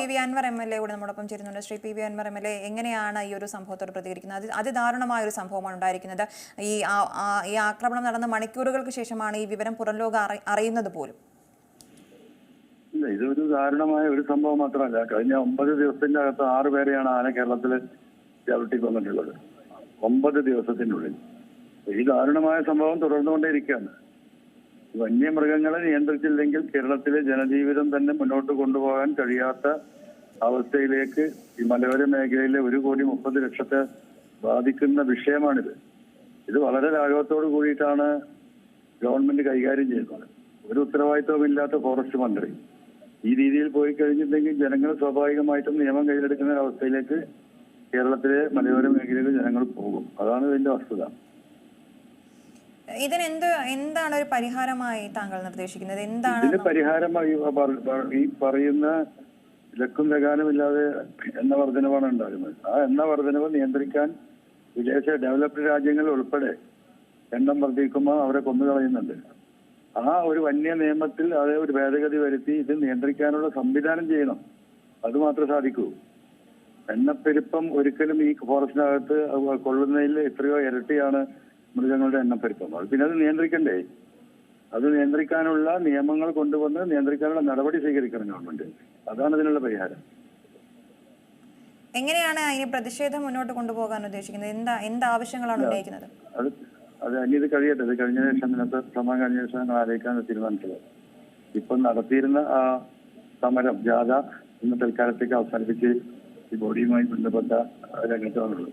P V Anvar M L A കൂടെ നമ്മോടൊപ്പം ചേരുന്നുണ്ട്. Shri P V Anvar M L A എങ്ങനെയാണ് ഈ ഒരു സംഭവത്തോട് പ്രതികരിക്കുന്നത്? അത് അതിദാരുണമായ ഒരു സംഭവമാണ് ഉണ്ടായിരിക്കുന്നത്. ഈ ഈ ആക്രമണം നടന്ന മണിക്കൂറുകൾക്ക് ശേഷമാണ് ഈ വിവരം പുറം ലോകം അറി- അറിയുന്നത് പോലും. ഇതൊരു ദാരുണമായ ഒരു സംഭവം മാത്രമല്ല. കഴിഞ്ഞ ഒമ്പത് ദിവസത്തിന്റെ അകത്ത് ആറ് പേരെയാണ് ആന കേരളത്തിൽ ചവിട്ടി കൊന്നിട്ടുള്ളത് ഒമ്പത് ദിവസത്തിനുള്ളിൽ. ഈ ദാരുണമായ സംഭവം തുടർന്നുകൊണ്ടേയിരിക്കുകയാണ് വന്യമൃഗങ്ങളെ നിയന്ത്രിച്ചില്ലെങ്കിൽ കേരളത്തിലെ ജനജീവിതം തന്നെ മുന്നോട്ട് കൊണ്ടുപോകാൻ കഴിയാത്ത അവസ്ഥയിലേക്ക് ഈ മലയോര മേഖലയിലെ ഒരു കോടി മുപ്പത് ലക്ഷത്തെ ബാധിക്കുന്ന വിഷയമാണിത്. ഇത് വളരെ ലാഘവത്തോട് കൂടിയിട്ടാണ് ഗവൺമെന്റ് കൈകാര്യം ചെയ്യുന്നത്. ഒരു ഉത്തരവാദിത്വമില്ലാത്ത ഫോറസ്റ്റ് മന്ത്രി. ഈ രീതിയിൽ പോയി കഴിഞ്ഞിട്ടുണ്ടെങ്കിൽ ജനങ്ങൾ സ്വാഭാവികമായിട്ടും നിയമം കയ്യിലെടുക്കുന്ന അവസ്ഥയിലേക്ക് കേരളത്തിലെ മലയോര മേഖലയിലെ ജനങ്ങൾ പോകും. അതാണ് ഇതിന്റെ വസ്തുത. ഇതിന് എന്ത് എന്താണ് ഒരു പരിഹാരമായി താങ്കൾ നിർദ്ദേശിക്കുന്നത്? എന്താണ് ഇതിന് പരിഹാരമായി ഈ പറയുന്ന ലക്കും ലഗാനുമില്ലാതെ എണ്ണ വർധനവാണ് ഉണ്ടാകുന്നത്. ആ എണ്ണ വർധനവ് നിയന്ത്രിക്കാൻ വിദേശ ഡെവലപ്ഡ് രാജ്യങ്ങൾ ഉൾപ്പെടെ എണ്ണം വർദ്ധിക്കുമ്പോൾ അവരെ കൊന്നുകളയുന്നുണ്ട് ആ ഒരു വന്യ നിയമത്തിൽ അത് ഒരു ഭേദഗതി വരുത്തി ഇത് നിയന്ത്രിക്കാനുള്ള സംവിധാനം ചെയ്യണം. അത് മാത്രമേ സാധിക്കൂ. എണ്ണപ്പെരുപ്പം ഒരിക്കലും ഈ ഫോറസ്റ്റിനകത്ത് കൊള്ളുന്നതിൽ എത്രയോ ഇരട്ടിയാണ് മൃഗങ്ങളുടെ എണ്ണപ്പെരുപ്പം അത് പിന്നെ അത് നിയന്ത്രിക്കണ്ടേ? അത് നിയന്ത്രിക്കാനുള്ള നിയമങ്ങൾ കൊണ്ടുവന്ന് നിയന്ത്രിക്കാനുള്ള നടപടി സ്വീകരിക്കണം ഗവൺമെന്റ്. അതാണ് അതിനുള്ള പരിഹാരം. എങ്ങനെയാണ് അതിന് പ്രതിഷേധം മുന്നോട്ട് കൊണ്ടുപോകാൻ ഉദ്ദേശിക്കുന്നത്? എന്താ എന്ത് ആവശ്യങ്ങളാണ് ഉന്നയിക്കുന്നത്? അത് അത് ഇനി ഇത് കഴിയട്ടെ. ഇത് കഴിഞ്ഞ ശേഷം ഇന്നത്തെ സമയം കഴിഞ്ഞ ശേഷം ഞങ്ങൾ ആലോചിക്കാൻ തീരുമാനിച്ചത്. ഇപ്പം നടത്തിയിരുന്ന ആ സമരം ജാഥ ഇന്ന് തൽക്കാലത്തേക്ക് അവസാനിപ്പിച്ച് ഈ ബോഡിയുമായി ബന്ധപ്പെട്ട രംഗത്താണുള്ളത്